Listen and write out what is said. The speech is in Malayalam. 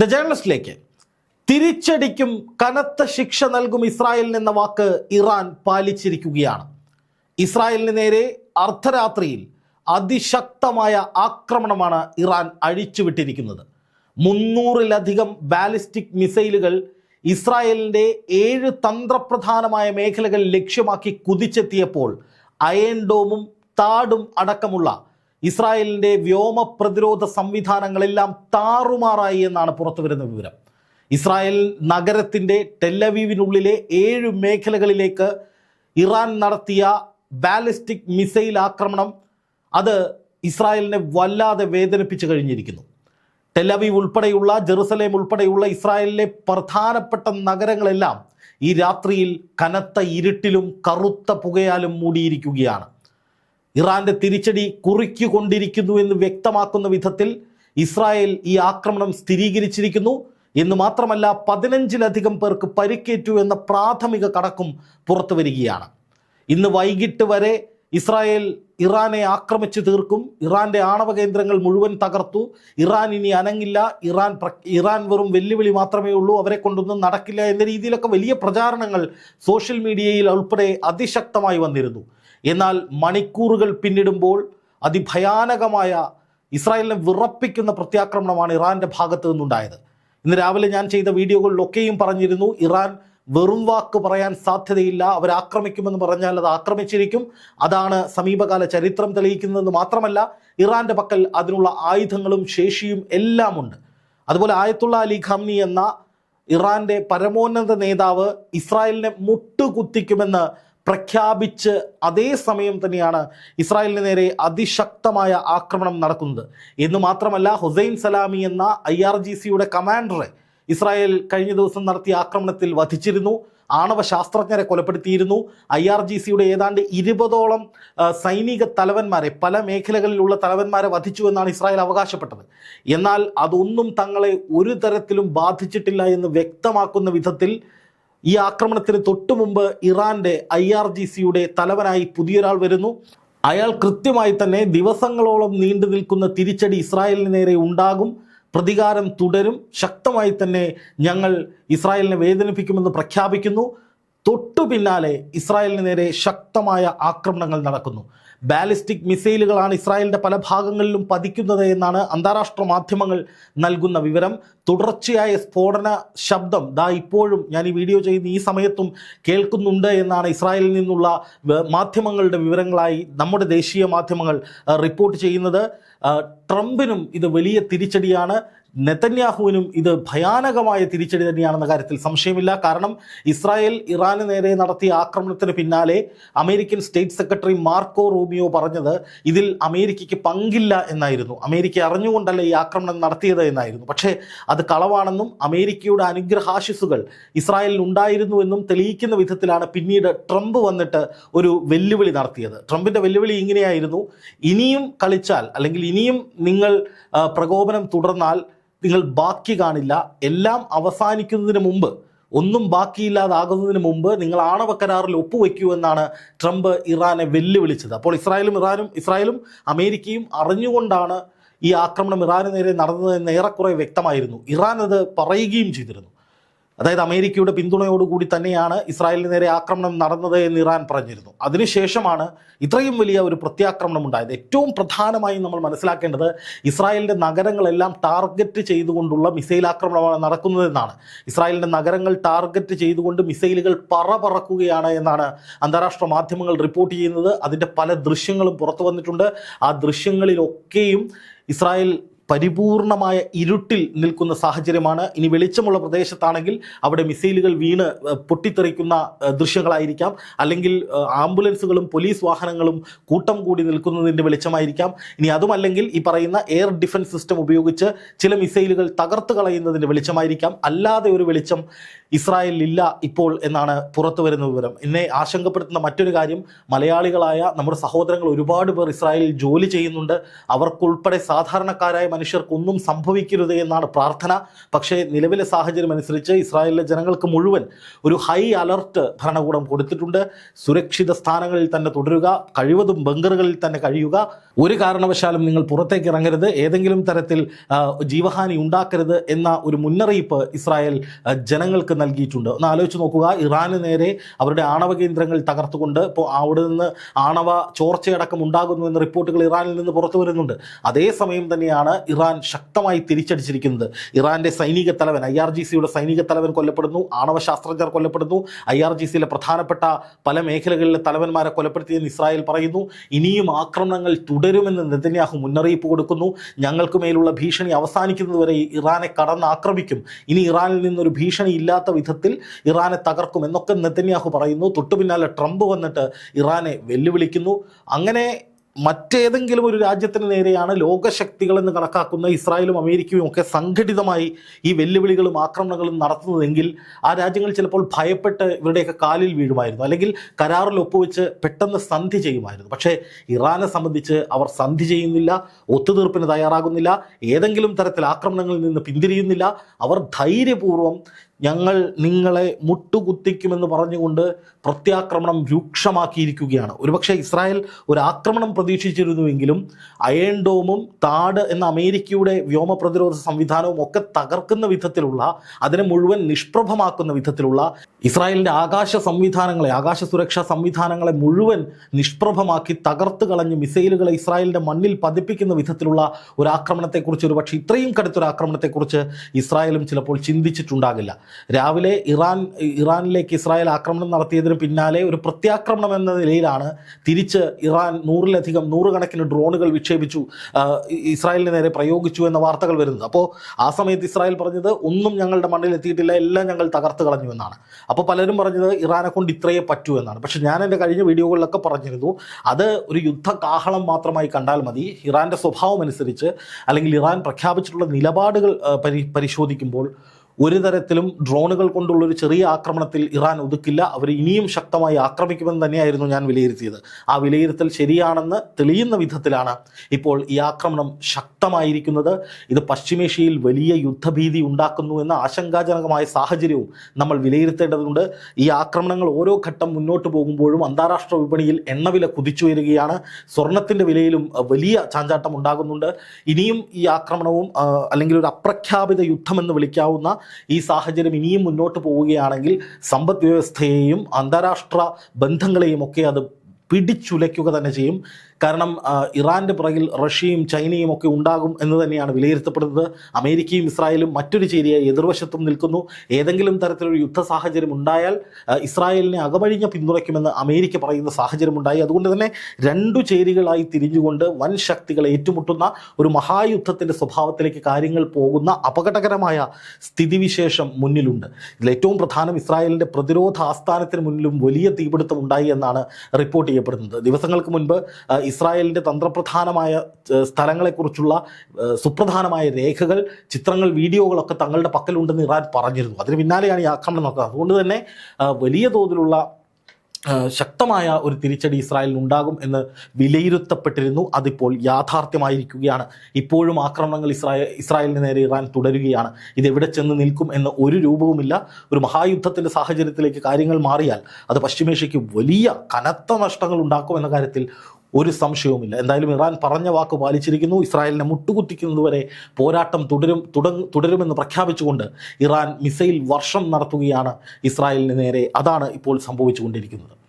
ദ ജേർണലിസ്റ്റിലേക്ക് തിരിച്ചടിക്കും കനത്ത ശിക്ഷ നൽകും ഇസ്രായേലിന് എന്ന വാക്ക് ഇറാൻ പാലിച്ചിരിക്കുകയാണ്. ഇസ്രായേലിന് നേരെ അർദ്ധരാത്രിയിൽ അതിശക്തമായ ആക്രമണമാണ് ഇറാൻ അഴിച്ചുവിട്ടിരിക്കുന്നത്. മുന്നൂറിലധികം ബാലിസ്റ്റിക് മിസൈലുകൾ ഇസ്രായേലിന്റെ ഏഴ് തന്ത്രപ്രധാനമായ മേഖലകൾ ലക്ഷ്യമാക്കി കുതിച്ചെത്തിയപ്പോൾ അയൺ ഡോമും താടും അടക്കമുള്ള ഇസ്രായേലിന്റെ വ്യോമ പ്രതിരോധ സംവിധാനങ്ങളെല്ലാം താറുമാറായി എന്നാണ് പുറത്തു വരുന്ന വിവരം. ഇസ്രായേൽ നഗരത്തിന്റെ ടെല്ലവീവിനുള്ളിലെ ഏഴ് മേഖലകളിലേക്ക് ഇറാൻ നടത്തിയ ബാലിസ്റ്റിക് മിസൈൽ ആക്രമണം അത് ഇസ്രായേലിനെ വല്ലാതെ വേദനിപ്പിച്ചു കഴിഞ്ഞിരിക്കുന്നു. ടെലവീവ് ഉൾപ്പെടെയുള്ള ജെറുസലേം ഉൾപ്പെടെയുള്ള ഇസ്രായേലിലെ പ്രധാനപ്പെട്ട നഗരങ്ങളെല്ലാം ഈ രാത്രിയിൽ കനത്ത ഇരുട്ടിലും കറുത്ത പുകയാലും മൂടിയിരിക്കുകയാണ്. ഇറാന്റെ തിരിച്ചടി കുറിക്കുകൊണ്ടിരിക്കുന്നു എന്ന് വ്യക്തമാക്കുന്ന വിധത്തിൽ ഇസ്രായേൽ ഈ ആക്രമണം സ്ഥിരീകരിച്ചിരിക്കുന്നു. എന്ന് മാത്രമല്ല പതിനഞ്ചിലധികം പേർക്ക് പരിക്കേറ്റു എന്ന പ്രാഥമിക കണക്കും പുറത്തു വരികയാണ്. ഇന്ന് വൈകിട്ട് വരെ ഇസ്രായേൽ ഇറാനെ ആക്രമിച്ചു തീർക്കും. ഇറാന്റെ ആണവ കേന്ദ്രങ്ങൾ മുഴുവൻ തകർത്തു. ഇറാൻ ഇനി അനങ്ങില്ല. ഇറാൻ ഇറാൻ വെറും വെല്ലുവിളി മാത്രമേ ഉള്ളൂ. അവരെ കൊണ്ടൊന്നും നടക്കില്ല എന്ന രീതിയിലൊക്കെ വലിയ പ്രചാരണങ്ങൾ സോഷ്യൽ മീഡിയയിൽ ഉൾപ്പെടെ അതിശക്തമായി വന്നിരുന്നു. എന്നാൽ മണിക്കൂറുകൾ പിന്നിടുമ്പോൾ അതിഭയാനകമായ ഇസ്രായേലിനെ വിറപ്പിക്കുന്ന പ്രത്യാക്രമണമാണ് ഇറാന്റെ ഭാഗത്തു നിന്നുണ്ടായത്. ഇന്ന് രാവിലെ ഞാൻ ചെയ്ത വീഡിയോകളിലൊക്കെയും പറഞ്ഞിരുന്നു ഇറാൻ വെറും വാക്ക് പറയാൻ സാധ്യതയില്ല അവർ ആക്രമിക്കുമെന്ന് പറഞ്ഞാൽ അത് ആക്രമിച്ചിരിക്കും. അതാണ് സമീപകാല ചരിത്രം തെളിയിക്കുന്നതെന്ന് മാത്രമല്ല ഇറാന്റെ പക്കൽ അതിനുള്ള ആയുധങ്ങളും ശേഷിയും എല്ലാം ഉണ്ട് അതുപോലെ ആയത്തുള്ള അലി ഖാംനി എന്ന ഇറാന്റെ പരമോന്നത നേതാവ് ഇസ്രായേലിനെ മുട്ടുകുത്തിക്കുമെന്ന് പ്രഖ്യാപിച്ച് അതേ സമയം തന്നെയാണ് ഇസ്രായേലിന് നേരെ അതിശക്തമായ ആക്രമണം നടക്കുന്നത്. എന്ന് മാത്രമല്ല ഹുസൈൻ സലാമി എന്ന ഐ ആർ ജി സിയുടെ കമാൻഡറെ ഇസ്രായേൽ കഴിഞ്ഞ ദിവസം നടത്തിയ ആക്രമണത്തിൽ വധിച്ചിരുന്നു. ആണവ ശാസ്ത്രജ്ഞരെ കൊലപ്പെടുത്തിയിരുന്നു. ഐ ആർ ജി സിയുടെ ഏതാണ്ട് ഇരുപതോളം സൈനിക തലവന്മാരെ പല മേഖലകളിലുള്ള തലവന്മാരെ വധിച്ചു എന്നാണ് ഇസ്രായേൽ അവകാശപ്പെട്ടത്. എന്നാൽ അതൊന്നും തങ്ങളെ ഒരു തരത്തിലും ബാധിച്ചിട്ടില്ല എന്ന് വ്യക്തമാക്കുന്ന വിധത്തിൽ ഈ ആക്രമണത്തിന് തൊട്ടു മുമ്പ് ഇറാന്റെ ഐ ആർ ജി സിയുടെ തലവനായി പുതിയൊരാൾ വരുന്നു. അയാൾ കൃത്യമായി തന്നെ ദിവസങ്ങളോളം നീണ്ടു നിൽക്കുന്ന തിരിച്ചടി ഇസ്രായേലിന് നേരെ ഉണ്ടാകും. പ്രതികാരം തുടരും. ശക്തമായി തന്നെ ഞങ്ങൾ ഇസ്രായേലിനെ വേദനിപ്പിക്കുമെന്ന് പ്രഖ്യാപിക്കുന്നു. തൊട്ടു പിന്നാലെ ഇസ്രായേലിന് നേരെ ശക്തമായ ആക്രമണങ്ങൾ നടക്കുന്നു. ബാലിസ്റ്റിക് മിസൈലുകളാണ് ഇസ്രായേലിന്റെ പല ഭാഗങ്ങളിലും പതിക്കുന്നത് എന്നാണ് അന്താരാഷ്ട്ര മാധ്യമങ്ങൾ നൽകുന്ന വിവരം. തുടർച്ചയായ സ്ഫോടന ശബ്ദം ദാ ഇപ്പോഴും ഞാൻ ഈ വീഡിയോ ചെയ്യുന്ന ഈ സമയത്തും കേൾക്കുന്നുണ്ട് എന്നാണ് ഇസ്രായേലിൽ നിന്നുള്ള മാധ്യമങ്ങളുടെ വിവരങ്ങളായി നമ്മുടെ ദേശീയ മാധ്യമങ്ങൾ റിപ്പോർട്ട് ചെയ്യുന്നത്. ട്രംപിനും ഇത് വലിയ തിരിച്ചടിയാണ്. നെതന്യാഹുവിനും ഇത് ഭയാനകമായ തിരിച്ചടി തന്നെയാണെന്ന കാര്യത്തിൽ സംശയമില്ല. കാരണം ഇസ്രായേൽ ഇറാന് നേരെ നടത്തിയ ആക്രമണത്തിന് പിന്നാലെ American state secretary Marco Rubio പറഞ്ഞത് ഇതിൽ അമേരിക്കയ്ക്ക് പങ്കില്ല എന്നായിരുന്നു. അമേരിക്ക അറിഞ്ഞുകൊണ്ടല്ല ഈ ആക്രമണം നടത്തിയത് എന്നായിരുന്നു. പക്ഷേ അത് കളവാണെന്നും അമേരിക്കയുടെ അനുഗ്രഹാശിസുകൾ ഇസ്രായേലിൽ ഉണ്ടായിരുന്നുവെന്നും തെളിയിക്കുന്ന വിധത്തിലാണ് പിന്നീട് ട്രംപ് വന്നിട്ട് ഒരു വെല്ലുവിളി നടത്തിയത്. ട്രംപിന്റെ വെല്ലുവിളി ഇങ്ങനെയായിരുന്നു. ഇനിയും കളിച്ചാൽ അല്ലെങ്കിൽ ഇനിയും നിങ്ങൾ പ്രകോപനം തുടർന്നാൽ നിങ്ങൾ ബാക്കി കാണില്ല. എല്ലാം അവസാനിക്കുന്നതിന് മുമ്പ് ഒന്നും ബാക്കിയില്ലാതാകുന്നതിന് മുമ്പ് നിങ്ങൾ ആണവ കരാറിൽ ഒപ്പുവെക്കൂ എന്നാണ് ട്രംപ് ഇറാനെ വെല്ലുവിളിച്ചത്. അപ്പോൾ ഇസ്രായേലും ഇറാനും ഇസ്രായേലും അമേരിക്കയും അറിഞ്ഞുകൊണ്ടാണ് ഈ ആക്രമണം ഇറാന് നേരെ നടന്നതെന്ന് ഏറെക്കുറെ വ്യക്തമായിരുന്നു. ഇറാൻ അത് പറയുകയും ചെയ്തിരുന്നു. അതായത് അമേരിക്കയുടെ പിന്തുണയോടുകൂടി തന്നെയാണ് ഇസ്രായേലിന് നേരെ ആക്രമണം നടന്നത് എന്ന് ഇറാൻ പറഞ്ഞിരുന്നു. അതിനുശേഷമാണ് ഇത്രയും വലിയ ഒരു പ്രത്യാക്രമണം ഉണ്ടായത്. ഏറ്റവും പ്രധാനമായും നമ്മൾ മനസ്സിലാക്കേണ്ടത് ഇസ്രായേലിന്റെ നഗരങ്ങളെല്ലാം ടാർഗറ്റ് ചെയ്തുകൊണ്ടുള്ള മിസൈൽ ആക്രമണമാണ് നടക്കുന്നതെന്നാണ്. ഇസ്രായേലിന്റെ നഗരങ്ങൾ ടാർഗറ്റ് ചെയ്തുകൊണ്ട് മിസൈലുകൾ പറ പറക്കുകയാണ് എന്നാണ് അന്താരാഷ്ട്ര മാധ്യമങ്ങൾ റിപ്പോർട്ട് ചെയ്യുന്നത്. അതിന്റെ പല ദൃശ്യങ്ങളും പുറത്തു വന്നിട്ടുണ്ട്. ആ ദൃശ്യങ്ങളിലൊക്കെയും ഇസ്രായേൽ പരിപൂർണമായ ഇരുട്ടിൽ നിൽക്കുന്ന സാഹചര്യമാണ്. ഇനി വെളിച്ചമുള്ള പ്രദേശത്താണെങ്കിൽ അവിടെ മിസൈലുകൾ വീണ് പൊട്ടിത്തെറിക്കുന്ന ദൃശ്യങ്ങളായിരിക്കാം. അല്ലെങ്കിൽ ആംബുലൻസുകളും പോലീസ് വാഹനങ്ങളും കൂട്ടം കൂടി നിൽക്കുന്നതിന്റെ വെളിച്ചമായിരിക്കാം. ഇനി അതുമല്ലെങ്കിൽ ഈ പറയുന്ന എയർ ഡിഫൻസ് സിസ്റ്റം ഉപയോഗിച്ച് ചില മിസൈലുകൾ തകർത്ത് കളയുന്നതിന്റെ വെളിച്ചമായിരിക്കാം. അല്ലാതെ ഒരു വെളിച്ചം ഇസ്രായേലിലില്ല ഇപ്പോൾ എന്നാണ് പുറത്തു വരുന്ന വിവരം. എന്നെ ആശങ്കപ്പെടുത്തുന്ന മറ്റൊരു കാര്യം മലയാളികളായ നമ്മുടെ സഹോദരങ്ങൾ ഒരുപാട് പേർ ഇസ്രായേലിൽ ജോലി ചെയ്യുന്നുണ്ട്. അവർക്കുൾപ്പെടെ സാധാരണക്കാരായ മനുഷ്യർക്കൊന്നും സംഭവിക്കരുത് എന്നാണ് പ്രാർത്ഥന. പക്ഷേ നിലവിലെ സാഹചര്യം അനുസരിച്ച് ഇസ്രായേലിലെ ജനങ്ങൾക്ക് മുഴുവൻ ഒരു ഹൈ അലർട്ട് ഭരണകൂടം കൊടുത്തിട്ടുണ്ട്. സുരക്ഷിത സ്ഥാനങ്ങളിൽ തന്നെ തുടരുക കഴിവതും ബങ്കറുകളിൽ തന്നെ കഴിയുക. ഒരു കാരണവശാലും നിങ്ങൾ പുറത്തേക്ക് ഇറങ്ങരുത്. ഏതെങ്കിലും തരത്തിൽ ജീവഹാനി ഉണ്ടാക്കരുത് എന്ന ഒരു മുന്നറിയിപ്പ് ഇസ്രായേൽ ജനങ്ങൾക്ക് നൽകിയിട്ടുണ്ട്. ഒന്ന് ആലോചിച്ച് നോക്കുക. ഇറാന് നേരെ അവരുടെ ആണവ കേന്ദ്രങ്ങൾ തകർത്തുകൊണ്ട് ഇപ്പോൾ അവിടെ നിന്ന് ആണവ ചോർച്ചയടക്കം ഉണ്ടാകുന്നു എന്ന റിപ്പോർട്ടുകൾ ഇറാനിൽ നിന്ന് പുറത്തു വരുന്നുണ്ട്. അതേസമയം തന്നെയാണ് ഇറാൻ ശക്തമായി തിരിച്ചടിച്ചിരിക്കുന്നത്. ഇറാന്റെ സൈനിക തലവൻ ഐ ആർ ജി സിയുടെ സൈനിക തലവൻ കൊല്ലപ്പെടുന്നു ആണവ ശാസ്ത്രജ്ഞർ കൊല്ലപ്പെടുന്നു ഐ ആർ ജി സിയിലെ പ്രധാനപ്പെട്ട പല മേഖലകളിലെ തലവന്മാരെ കൊലപ്പെടുത്തിയെന്ന് ഇസ്രായേൽ പറയുന്നു. ഇനിയും ആക്രമണങ്ങൾ തുടരുമെന്ന് നെതന്യാഹു മുന്നറിയിപ്പ് കൊടുക്കുന്നു. ഞങ്ങൾക്ക് മേലുള്ള ഭീഷണി അവസാനിക്കുന്നതുവരെ ഇറാനെ കടന്ന് ആക്രമിക്കും ഇനി ഇറാനിൽ നിന്നൊരു ഭീഷണി ഇല്ലാത്ത വിധത്തിൽ ഇറാനെ തകർക്കും എന്നൊക്കെ നെതന്യാഹു പറയുന്നു. തൊട്ടു പിന്നാലെ ട്രംപ് വന്നിട്ട് ഇറാനെ വെല്ലുവിളിക്കുന്നു. അങ്ങനെ മറ്റേതെങ്കിലും ഒരു രാജ്യത്തിന് നേരെയാണ് ലോകശക്തികളെന്ന് കണക്കാക്കുന്ന ഇസ്രായേലും അമേരിക്കയും ഒക്കെ സംഘടിതമായി ഈ വെല്ലുവിളികളും ആക്രമണങ്ങളും നടത്തുന്നതെങ്കിൽ ആ രാജ്യങ്ങൾ ചിലപ്പോൾ ഭയപ്പെട്ട് ഇവരുടെയൊക്കെ കാലിൽ വീഴുമായിരുന്നു. അല്ലെങ്കിൽ കരാറിൽ ഒപ്പുവെച്ച് പെട്ടെന്ന് സന്ധി ചെയ്യുമായിരുന്നു. പക്ഷേ ഇറാനെ സംബന്ധിച്ച് അവർ സന്ധി ചെയ്യുന്നില്ല ഒത്തുതീർപ്പിന് തയ്യാറാകുന്നില്ല ഏതെങ്കിലും തരത്തിൽ ആക്രമണങ്ങളിൽ നിന്ന് പിന്തിരിയുന്നില്ല. അവർ ധൈര്യപൂർവം ഞങ്ങൾ നിങ്ങളെ മുട്ടുകുത്തിക്കുമെന്ന് പറഞ്ഞുകൊണ്ട് പ്രത്യാക്രമണം രൂക്ഷമാക്കിയിരിക്കുകയാണ്. ഒരുപക്ഷെ ഇസ്രായേൽ ഒരു ആക്രമണം പ്രതീക്ഷിച്ചിരുന്നുവെങ്കിലും അയൺ ഡോമും താഡ് എന്ന അമേരിക്കയുടെ വ്യോമ പ്രതിരോധ സംവിധാനവും ഒക്കെ തകർക്കുന്ന വിധത്തിലുള്ള അതിനെ മുഴുവൻ നിഷ്പ്രഭമാക്കുന്ന വിധത്തിലുള്ള ഇസ്രായേലിന്റെ ആകാശ സംവിധാനങ്ങളെ ആകാശ സുരക്ഷാ സംവിധാനങ്ങളെ മുഴുവൻ നിഷ്പ്രഭമാക്കി തകർത്ത് കളഞ്ഞ് മിസൈലുകളെ ഇസ്രായേലിന്റെ മണ്ണിൽ പതിപ്പിക്കുന്ന വിധത്തിലുള്ള ഒരു ആക്രമണത്തെക്കുറിച്ച് ഒരുപക്ഷെ ഇത്രയും കടുത്തൊരു ആക്രമണത്തെക്കുറിച്ച് ഇസ്രായേലും ചിലപ്പോൾ ചിന്തിച്ചിട്ടുണ്ടാകില്ല. രാവിലെ ഇറാൻ ഇറാനിലേക്ക് ഇസ്രായേൽ ആക്രമണം നടത്തിയതിന് പിന്നാലെ ഒരു പ്രത്യാക്രമണം എന്ന നിലയിലാണ് തിരിച്ച് ഇറാൻ നൂറിലധികം നൂറുകണക്കിന് ഡ്രോണുകൾ വിക്ഷേപിച്ചു ഇസ്രായേലിന് നേരെ പ്രയോഗിച്ചു എന്ന വാർത്തകൾ വരുന്നത്. അപ്പോൾ ആ സമയത്ത് ഇസ്രായേൽ പറഞ്ഞത് ഒന്നും ഞങ്ങളുടെ മണ്ണിൽ എത്തിയിട്ടില്ല എല്ലാം ഞങ്ങൾ തകർത്ത് കളഞ്ഞു എന്നാണ്. അപ്പോൾ പലരും പറഞ്ഞത് ഇറാനെ കൊണ്ട് ഇത്രയേ പറ്റൂ എന്നാണ്. പക്ഷേ ഞാൻ എന്റെ കഴിഞ്ഞ വീഡിയോകളിലൊക്കെ പറഞ്ഞിരുന്നു അത് ഒരു യുദ്ധകാഹളം മാത്രമായി കണ്ടാൽ മതി. ഇറാന്റെ സ്വഭാവം അനുസരിച്ച് അല്ലെങ്കിൽ ഇറാൻ പ്രഖ്യാപിച്ചിട്ടുള്ള നിലപാടുകൾ പരിശോധിക്കുമ്പോൾ ഒരു തരത്തിലും ഡ്രോണുകൾ കൊണ്ടുള്ള ഒരു ചെറിയ ആക്രമണത്തിൽ ഇറാൻ ഒതുക്കില്ല. അവർ ഇനിയും ശക്തമായി ആക്രമിക്കുമെന്ന് തന്നെയായിരുന്നു ഞാൻ വിലയിരുത്തിയത്. ആ വിലയിരുത്തൽ ശരിയാണെന്ന് തെളിയുന്ന വിധത്തിലാണ് ഇപ്പോൾ ഈ ആക്രമണം ശക്തമായിരിക്കുന്നത്. ഇത് പശ്ചിമേഷ്യയിൽ വലിയ യുദ്ധഭീതി ഉണ്ടാക്കുന്നു എന്ന ആശങ്കാജനകമായ സാഹചര്യവും നമ്മൾ വിലയിരുത്തേണ്ടതുണ്ട്. ഈ ആക്രമണങ്ങൾ ഓരോ ഘട്ടം മുന്നോട്ട് പോകുമ്പോഴും അന്താരാഷ്ട്ര വിപണിയിൽ എണ്ണവില കുതിച്ചു വരികയാണ്. സ്വർണത്തിന്റെ വിലയിലും വലിയ ചാഞ്ചാട്ടം ഉണ്ടാകുന്നുണ്ട്. ഇനിയും ഈ ആക്രമണവും അല്ലെങ്കിൽ ഒരു അപ്രഖ്യാപിത യുദ്ധമെന്ന് വിളിക്കാവുന്ന ഈ സാഹചര്യം ഇനിയും മുന്നോട്ട് പോവുകയാണെങ്കിൽ സമ്പദ് വ്യവസ്ഥയെയും അന്താരാഷ്ട്ര ബന്ധങ്ങളെയും ഒക്കെ അത് പിടിച്ചുലയ്ക്കുക തന്നെ ചെയ്യും. കാരണം ഇറാന്റെ പുറകിൽ റഷ്യയും ചൈനയും ഒക്കെ ഉണ്ടാകും എന്ന് തന്നെയാണ് വിലയിരുത്തപ്പെടുന്നത്. അമേരിക്കയും ഇസ്രായേലും മറ്റൊരു ചേരിയായി എതിർവശത്തും നിൽക്കുന്നു. ഏതെങ്കിലും തരത്തിലൊരു യുദ്ധ സാഹചര്യം ഉണ്ടായാൽ ഇസ്രായേലിനെ അകമഴിഞ്ഞ പിന്തുണയ്ക്കുമെന്ന് അമേരിക്ക പറയുന്ന സാഹചര്യം ഉണ്ടായി. അതുകൊണ്ട് തന്നെ രണ്ടു ചേരികളായി തിരിഞ്ഞുകൊണ്ട് വൻ ശക്തികൾ ഏറ്റുമുട്ടുന്ന ഒരു മഹായുദ്ധത്തിന്റെ സ്വഭാവത്തിലേക്ക് കാര്യങ്ങൾ പോകുന്ന അപകടകരമായ സ്ഥിതിവിശേഷം മുന്നിലുണ്ട്. ഇതിൽ ഏറ്റവും പ്രധാനം ഇസ്രായേലിന്റെ പ്രതിരോധ ആസ്ഥാനത്തിന് മുന്നിലും വലിയ തീപിടുത്തം ഉണ്ടായി എന്നാണ് റിപ്പോർട്ട് ചെയ്യപ്പെടുന്നത്. ദിവസങ്ങൾക്ക് മുൻപ് ആ, ഇസ്രായേലിന്റെ തന്ത്രപ്രധാനമായ സ്ഥലങ്ങളെക്കുറിച്ചുള്ള സുപ്രധാനമായ രേഖകൾ ചിത്രങ്ങൾ വീഡിയോകളൊക്കെ തങ്ങളുടെ പക്കലുണ്ടെന്ന് ഇറാൻ പറഞ്ഞിരുന്നു. അതിന് പിന്നാലെയാണ് ഈ ആക്രമണം നടക്കുന്നത് അതുകൊണ്ട് തന്നെ വലിയ തോതിലുള്ള ശക്തമായ ഒരു തിരിച്ചടി ഇസ്രായേലിന് ഉണ്ടാകും എന്ന് വിലയിരുത്തപ്പെട്ടിരുന്നു. അതിപ്പോൾ യാഥാർത്ഥ്യമായിരിക്കുകയാണ്. ഇപ്പോഴും ആക്രമണങ്ങൾ ഇസ്രായേൽ ഇസ്രായേലിന് നേരെ ഇറാൻ തുടരുകയാണ്. ഇത് എവിടെ ചെന്ന് നിൽക്കും എന്ന ഒരു രൂപവുമില്ല. ഒരു മഹായുദ്ധത്തിന്റെ സാഹചര്യത്തിലേക്ക് കാര്യങ്ങൾ മാറിയാൽ അത് പശ്ചിമേഷ്യയ്ക്ക് വലിയ കനത്ത നഷ്ടങ്ങൾ ഉണ്ടാക്കും എന്ന കാര്യത്തിൽ ഒരു സംശയവുമില്ല. എന്തായാലും ഇറാൻ പറഞ്ഞ വാക്ക് പാലിച്ചിരിക്കുന്നു. ഇസ്രായേലിനെ മുട്ടുകുത്തിക്കുന്നതുവരെ പോരാട്ടം തുടരും തുടരുമെന്ന് പ്രഖ്യാപിച്ചുകൊണ്ട് ഇറാൻ മിസൈൽ വർഷം നടത്തുകയാണ് ഇസ്രായേലിന് നേരെ. അതാണ് ഇപ്പോൾ സംഭവിച്ചുകൊണ്ടിരിക്കുന്നത്.